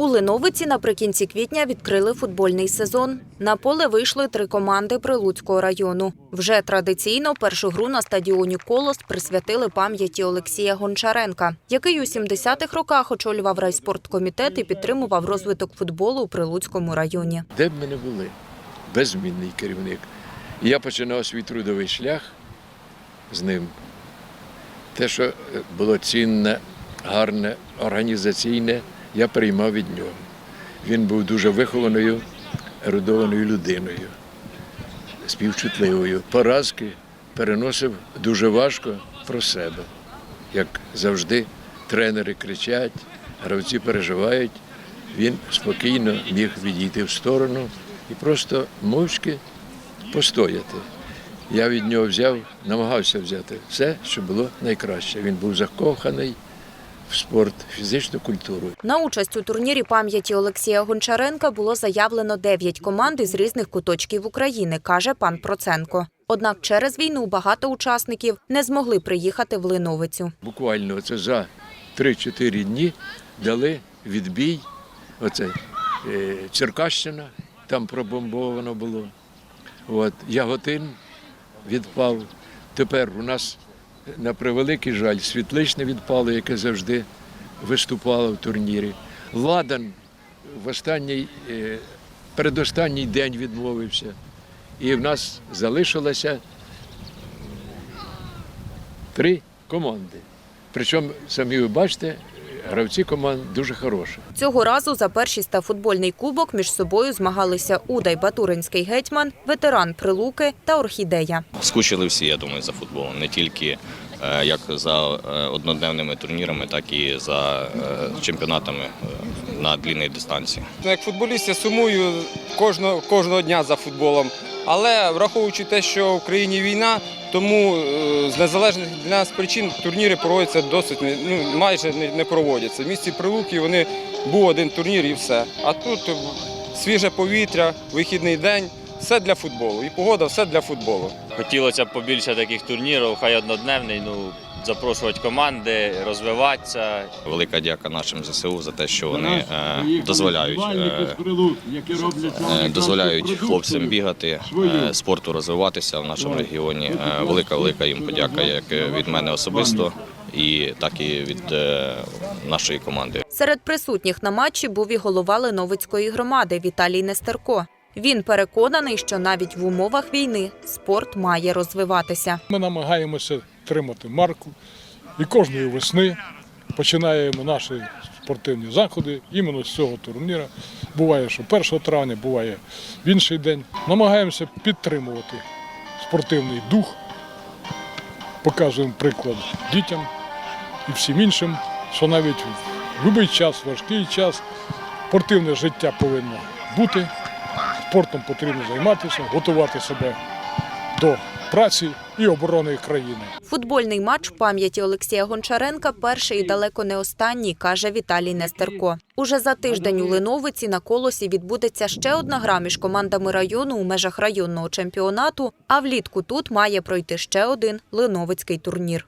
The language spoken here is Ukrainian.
У Линовиці наприкінці квітня відкрили футбольний сезон. На поле вийшли три команди Прилуцького району. Вже традиційно першу гру на стадіоні Колос присвятили пам'яті Олексія Гончаренка, який у 70-х роках очолював райспорткомітет і підтримував розвиток футболу у Прилуцькому районі. Де б ми не були, беззмінний керівник. Я починав свій трудовий шлях з ним. Те, що було цінне, гарне, організаційне, я приймав від нього. Він був дуже вихованою, ерудованою людиною, співчутливою. Поразки переносив дуже важко про себе. Як завжди, тренери кричать, гравці переживають. Він спокійно міг відійти в сторону і просто мовчки постояти. Я від нього взяв, намагався взяти все, що було найкраще. Він був закоханий в спорт, фізичну культуру. На участь у турнірі пам'яті Олексія Гончаренка було заявлено 9 команд із різних куточків України, каже пан Проценко. Однак через війну багато учасників не змогли приїхати в Линовицю. Буквально це за 3-4 дні дали відбій. Оце е, Черкащина, там пробомбовано було. От, Яготин відпав. Тепер у нас, на превеликий жаль, світличне відпало, яке завжди виступало в турнірі. Ладан в останній, е, передостанній день відмовився. І в нас залишилося три команди. Причому, самі ви бачите, гравці команд дуже хороші. Цього разу за першість та футбольний кубок між собою змагалися Удай Батуринський гетьман, ветеран Прилуки та Орхідея. Скучили всі, я думаю, за футболом. Не тільки е, як за е, однодневними турнірами, так і за е, чемпіонатами на длінній дистанції. Ну, Як футболіст я сумую кожного, кожного дня за футболом. Але враховуючи те, що в країні війна, тому е, з незалежних для нас причин турніри проводяться досить ну, майже не, проводяться. В місті Прилуки вони був один турнір і все. А тут свіже повітря, вихідний день, все для футболу. І погода все для футболу. Хотілося б побільше таких турнірів, хай однодневний, ну, запрошувати команди, розвиватися. Велика дяка нашим ЗСУ за те, що вони е, дозволяють, е, е, дозволяють хлопцям бігати, е, спорту розвиватися в нашому регіоні. Велика велика їм подяка як від мене особисто, і так і від е, нашої команди. Серед присутніх на матчі був і голова Леновицької громади Віталій Нестерко. Він переконаний, що навіть в умовах війни спорт має розвиватися. Ми намагаємося тримати марку і кожної весни починаємо наші спортивні заходи іменно з цього турніру. Буває, що 1 травня, буває в інший день. Намагаємося підтримувати спортивний дух, показуємо приклад дітям і всім іншим, що навіть в будь-який час, важкий час, спортивне життя повинно бути. Спортом потрібно займатися, готувати себе до праці і оборони країни. Футбольний матч пам'яті Олексія Гончаренка перший і далеко не останній, каже Віталій Нестерко. Уже за тиждень у Линовиці на колосі відбудеться ще одна гра між командами району у межах районного чемпіонату. А влітку тут має пройти ще один линовицький турнір.